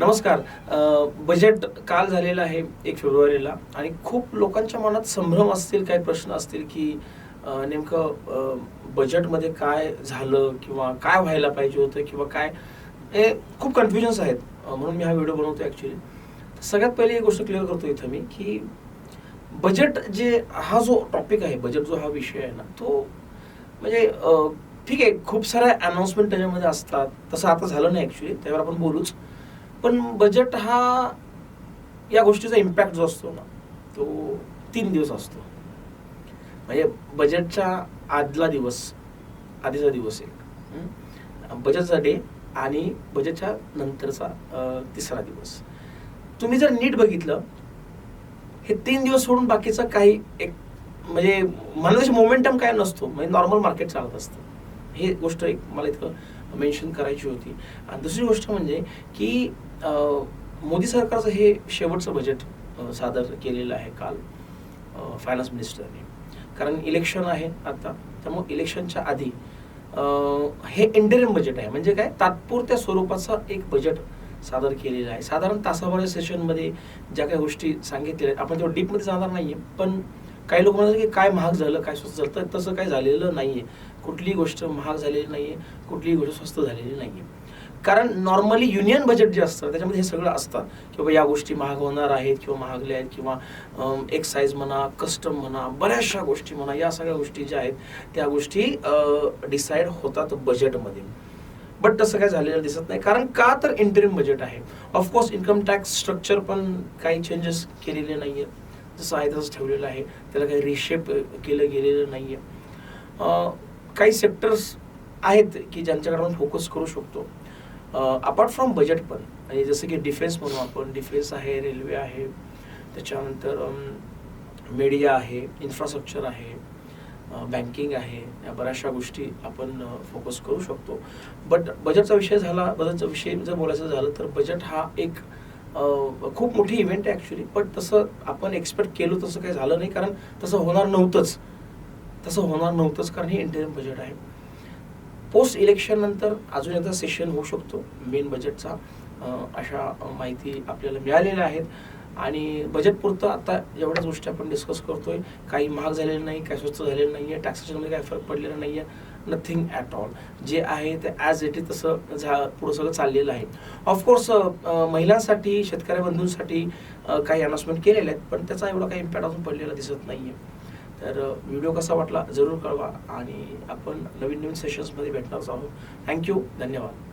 नमस्कार. बजेट काल झालेलं आहे एक फेब्रुवारीला आणि खूप लोकांच्या मनात संभ्रम असतील काही प्रश्न असतील की नेमकं बजेटमध्ये काय झालं किंवा काय व्हायला पाहिजे होतं किंवा काय? हे खूप कन्फ्युजन्स आहेत. म्हणून मी हा व्हिडिओ बनवतो ॲक्च्युली सगळ्यात पहिली एक गोष्ट क्लिअर करतो इथं मी की बजेट जे हा जो टॉपिक आहे बजेट जो हा विषय आहे ना तो म्हणजे ठीक आहे खूप साऱ्या अनाऊन्समेंट त्याच्यामध्ये असतात. तसं आता झालं नाही ॲक्च्युली त्यावर आपण बोलूच. पण बजेट हा या गोष्टीचा इम्पॅक्ट जो असतो ना तो तीन दिवस असतो. म्हणजे बजेटच्या आदला दिवस आधीचा दिवस एक. बजेटचा डे आणि बजेटच्या नंतरचा तिसरा दिवस. तुम्ही जर नीट बघितलं हे तीन दिवस सोडून बाकीचं काही एक म्हणजे मला मोमेंटम काय नसतो. म्हणजे नॉर्मल मार्केट चालत असतं. हे गोष्ट एक मला इथं मेन्शन करायची होती. आणि दुसरी गोष्ट म्हणजे की मोदी सरकारचं हे शेवटचं बजेट सादर केलेलं आहे काल फायनान्स मिनिस्टरने कारण इलेक्शन आहे आता त्यामुळे इलेक्शनच्या आधी हे इंटरिम बजेट आहे. म्हणजे काय? तात्पुरत्या स्वरूपाचं एक बजेट सादर केलेलं आहे. साधारण तासाभर सेशनमध्ये ज्या काही गोष्टी सांगितलेल्या आहेत आपण तेव्हा डीपमध्ये जाणार नाही आहे पण काही लोक म्हणतात की काय महाग झालं काय स्वस्त झालं? तर तसं काही झालेलं नाही आहे कुठलीही गोष्ट महाग झालेली नाही आहे कुठलीही गोष्ट स्वस्त झालेली नाही आहे कारण नॉर्मली युनियन बजेट जे असतं त्याच्यामध्ये हे सगळं असतं की बाबा या गोष्टी महाग होणार आहेत किंवा महागल्या आहेत किंवा एक्साईज म्हणा कस्टम म्हणा बऱ्याचशा गोष्टी म्हणा या सगळ्या गोष्टी ज्या आहेत त्या गोष्टी डिसाईड होतात बजेटमध्ये बट तसं काय झालेलं दिसत नाही. कारण का तर इंटरिम बजेट आहे. Of course income tax structure पण काही चेंजेस केलेले नाही आहेत जसं आहे तसंच ठेवलेलं आहे. त्याला काही रिशेप केलं गेलेलं नाही आहे काही सेक्टर्स आहेत की ज्यांच्याकडे आपण फोकस करू शकतो. अपार्ट फ्रॉम बजेट पण आणि जसं की डिफेन्स म्हणू आपण डिफेन्स आहे रेल्वे आहे त्याच्यानंतर मीडिया आहे इन्फ्रास्ट्रक्चर आहे बँकिंग आहे या बऱ्याचशा गोष्टी आपण फोकस करू शकतो. बट बजेटचा विषय झाला बजेटचा विषय जर बोलायचं झालं तर बजेट हा एक खूप मोठी इव्हेंट आहे ॲक्च्युली पण तसं आपण एक्सपेक्ट केलं तसं काही झालं नाही कारण तसं होणार नव्हतंच. तसं होणार नव्हतंच कारण हे इंटरिम बजेट आहे. पोस्ट इलेक्शन नंतर अजून एकदा सेशन होऊ शकतो मेन बजेटचा अशा माहिती आपल्याला मिळालेल्या आहेत. आणि बजेटपुरतं आता एवढ्याच गोष्टी आपण डिस्कस करतोय. काही महाग झालेलं नाही काही स्वस्त झालेलं नाही आहे टॅक्सेशनमध्ये काही फरक पडलेला नाही आहे नथिंग ॲट ऑल जे आहे ते ॲज इट इज तसं झा पुढं सगळं चाललेलं आहे. ऑफकोर्स महिलांसाठी शेतकरी बंधूंसाठी काही अनाउन्समेंट केलेले आहेत पण त्याचा एवढा काही इम्पॅक्ट अजून पडलेला दिसत नाही आहे तर व्हिडिओ कसा वाटला जरूर कळवा आणि आपण नवीन नवीन सेशन्समध्ये भेटणार आहोत. थँक्यू धन्यवाद.